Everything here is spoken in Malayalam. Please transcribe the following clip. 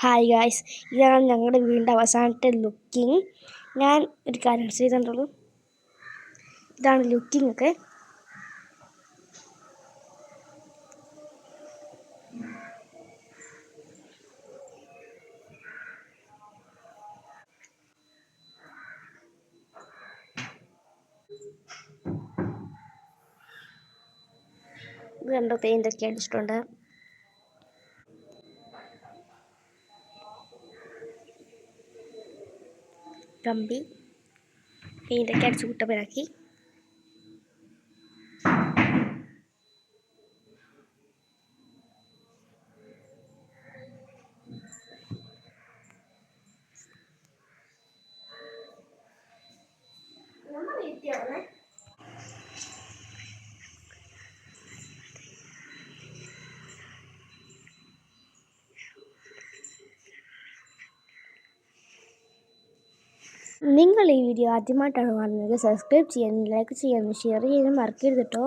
ഹായ് ഗായ്സ് ഇതാണ് ഞങ്ങളുടെ വീടിന്റെ അവസാനത്തെ ലുക്കിങ് ഞാൻ ഒരു കാര്യം ചെയ്തിട്ടുള്ളൂ. ഇതാണ് ലുക്കിംഗ് ഒക്കെ. കണ്ടോ? പെയിന്റൊക്കെ അടിച്ചിട്ടുണ്ട്. കമ്പി. പെയിന്റൊക്കെ അടിച്ച് കുട്ടപ്പനാക്കി. നിങ്ങൾ ഈ വീഡിയോ ആദ്യമായിട്ടാണ് കാണുന്നത് സബ്സ്ക്രൈബ് ചെയ്യാനും ലൈക്ക് ചെയ്യാനും ഷെയർ ചെയ്യാനും മറക്കരുത് കേട്ടോ